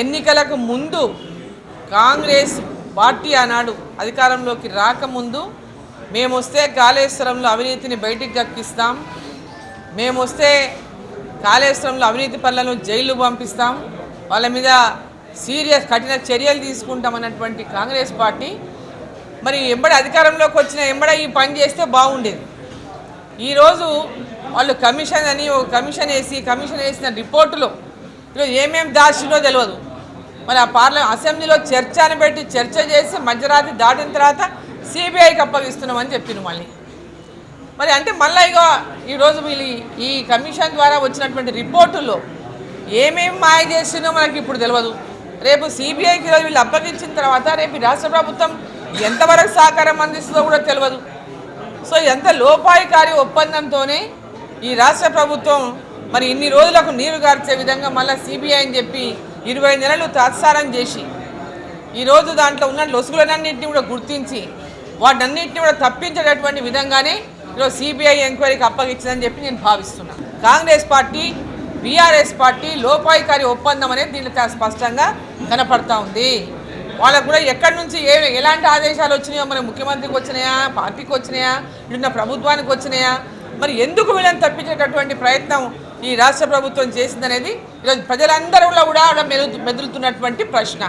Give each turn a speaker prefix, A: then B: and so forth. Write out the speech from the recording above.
A: ఎన్నికలకు ముందు కాంగ్రెస్ పార్టీ ఆనాడు అధికారంలోకి రాకముందు మేము వస్తే కాళేశ్వరంలో అవినీతిని బయటికి గక్కిస్తాం మేము వస్తే కాళేశ్వరంలో అవినీతి పనులను జైలు పంపిస్తాం. వాళ్ళ మీద సీరియస్ కఠిన చర్యలు తీసుకుంటామన్నటువంటి కాంగ్రెస్ పార్టీ. మరి ఎంబడ అధికారంలోకి వచ్చిన ఎంబడ ఈ పని చేస్తే బాగుండేది. ఈరోజు వాళ్ళు కమిషన్ అని ఒక కమిషన్ వేసి కమిషన్ వేసిన రిపోర్టులో ఈరోజు ఏమేమి దాచిందో తెలియదు మరి ఆ పార్లమెంట్ అసెంబ్లీలో చర్చ అని పెట్టి చర్చ చేసి మధ్యరాత్రి దాటిన తర్వాత సిబిఐకి అప్పగిస్తున్నామని చెప్పింది మళ్ళీ. మరి అంటే మళ్ళీ ఇగో ఈరోజు వీళ్ళు ఈ కమిషన్ ద్వారా వచ్చినటువంటి రిపోర్టుల్లో ఏమేమి మాయ చేసిందో మనకి ఇప్పుడు తెలియదు రేపు సిబిఐకి ఈరోజు వీళ్ళు అప్పగించిన తర్వాత రేపు ఈ రాష్ట్ర ప్రభుత్వం ఎంతవరకు సహకారం అందిస్తుందో కూడా తెలియదు సో ఎంత లోపాయికారి ఒప్పందంతోనే ఈ రాష్ట్ర ప్రభుత్వం మరి ఇన్ని రోజులకు నీరు గార్చే విధంగా మళ్ళీ సిబిఐ అని చెప్పి ఇరవై నెలలు తాత్సారం చేసి ఈరోజు దాంట్లో ఉన్న లొసుగులన్నింటినీ కూడా గుర్తించి వాటన్నింటినీ కూడా తప్పించేటటువంటి విధంగానే ఈరోజు సిబిఐ ఎంక్వైరీకి అప్పగించిందని చెప్పి నేను భావిస్తున్నాను కాంగ్రెస్ పార్టీ బీఆర్ఎస్ పార్టీ లోపాయికారి ఒప్పందం అనేది దీంట్లో స్పష్టంగా కనపడతా ఉంది. వాళ్ళకు కూడా ఎక్కడి నుంచి ఏ ఎలాంటి ఆదేశాలు వచ్చినాయో మరి ముఖ్యమంత్రికి వచ్చినాయా పార్టీకి వచ్చినాయా ఇటున్న ప్రభుత్వానికి వచ్చినాయా మరి ఎందుకు వీళ్ళని తప్పించేటటువంటి ప్రయత్నం ఈ రాష్ట్ర ప్రభుత్వం చేసిందనేది ఈరోజు ప్రజలందరూ కూడా మెదులుతున్నటువంటి ప్రశ్న.